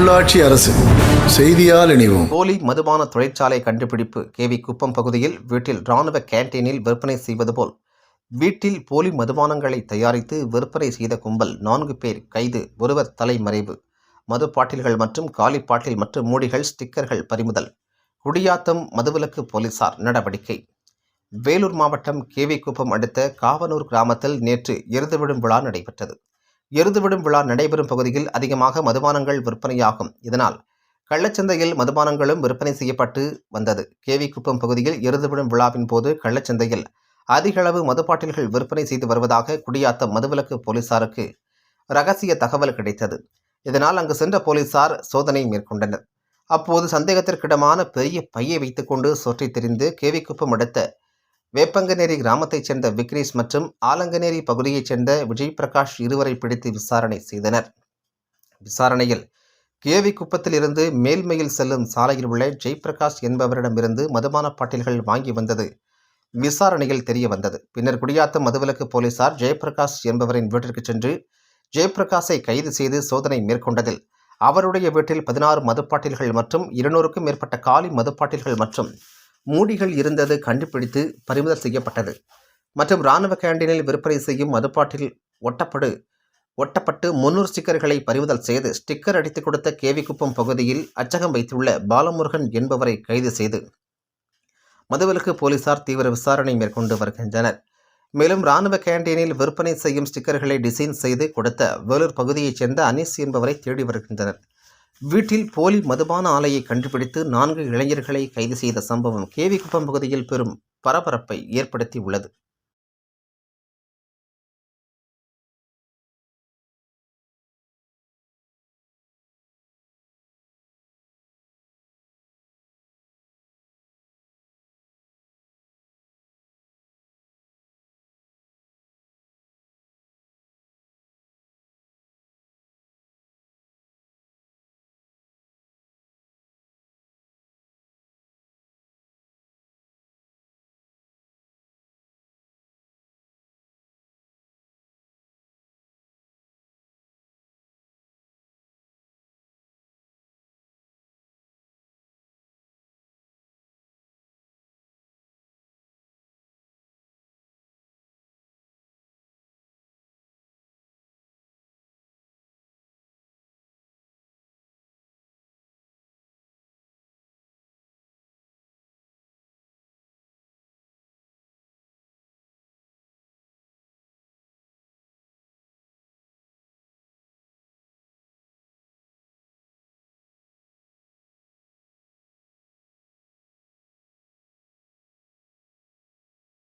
உள்ளாட்சி அரசு செய்தியால் இணைவோம். போலி மதுபான தொழிற்சாலை கண்டுபிடிப்பு கேவி குப்பம் பகுதியில் வீட்டில் ராணுவ கேன்டீனில் விற்பனை செய்வது போல் வீட்டில் போலி மதுபானங்களை தயாரித்து விற்பனை செய்த கும்பல் நான்கு பேர் கைது ஒருவர் தலைமறைவு. மது பாட்டில்கள் மற்றும் காலி பாட்டில் மற்றும் மூடிகள் ஸ்டிக்கர்கள் பறிமுதல். குடியாத்தம் மதுவிலக்கு போலீசார் நடவடிக்கை. வேலூர் மாவட்டம் கேவிக்குப்பம் அடுத்த காவனூர் கிராமத்தில் நேற்று எருதுவிடும் விழா நடைபெற்றது. எருதுவிடும் விழா நடைபெறும் பகுதியில் அதிகமாக மதுபானங்கள் விற்பனையாகும். இதனால் கள்ளச்சந்தையில் மதுபானங்களும் விற்பனை செய்யப்பட்டு வந்தது. கேவிக்குப்பம் பகுதியில் எருதுவிடும் விழாவின் போது கள்ளச்சந்தையில் அதிகளவு மதுபாட்டில்கள் மதுப்பாட்டில்கள் விற்பனை செய்து வருவதாக குடியாத்தம் மதுவிலக்கு போலீசாருக்கு ரகசிய தகவல் கிடைத்தது. இதனால் அங்கு சென்ற போலீசார் சோதனை மேற்கொண்டனர். அப்போது சந்தேகத்திற்கிடமான பெரிய பையை வைத்துக்கொண்டு சுற்றித் திரிந்து கேவிக்குப்பம் அடுத்த வேப்பங்கநேரி கிராமத்தைச் சேர்ந்த விக்னேஷ் மற்றும் ஆலங்கநேரி பகுதியைச் சேர்ந்த விஜய் பிரகாஷ் இருவரை பிடித்து விசாரணை செய்தனர். விசாரணையில் கேவி குப்பத்தில் இருந்து மேல்மையில் செல்லும் சாலையில் உள்ள ஜெய்பிரகாஷ் என்பவரிடமிருந்து மதுபான பாட்டில்கள் வாங்கி வந்தது விசாரணையில் தெரிய வந்தது. பின்னர் குடியாத்தம் மதுவிலக்கு போலீசார் ஜெயபிரகாஷ் என்பவரின் வீட்டிற்கு சென்று ஜெயபிரகாஷை கைது செய்து சோதனை மேற்கொண்டதில் அவருடைய வீட்டில் பதினாறு மதுப்பாட்டில்கள் மற்றும் இருநூறுக்கும் மேற்பட்ட காலி மதுப்பாட்டில்கள் மற்றும் மூடிகள் இருந்தது கண்டுபிடித்து பறிமுதல் செய்யப்பட்டது. மற்றும் இராணுவ கேண்டீனில் விற்பனை செய்யும் மதுப்பாட்டில் ஒட்டப்படு ஒட்டப்பட்டு முன்னூறு ஸ்டிக்கர்களை பறிமுதல் செய்து ஸ்டிக்கர் அடித்துக் கொடுத்த கேவிக்குப்பம் பகுதியில் அச்சகம் வைத்துள்ள பாலமுருகன் என்பவரை கைது செய்து மதுவிலக்கு போலீசார் தீவிர விசாரணை மேற்கொண்டு வருகின்றனர். மேலும் இராணுவ கேண்டீனில் விற்பனை செய்யும் ஸ்டிக்கர்களை டிசைன் செய்து கொடுத்த வேலூர் பகுதியைச் சேர்ந்த அனீஸ் என்பவரை தேடி வருகின்றனர். வீட்டில் போலி மதுபான ஆலையை கண்டுபிடித்து நான்கு இளைஞர்களை கைது செய்த சம்பவம் கேவிக்குப்பம் பகுதியில் பெரும் பரபரப்பை ஏற்படுத்தி உள்ளது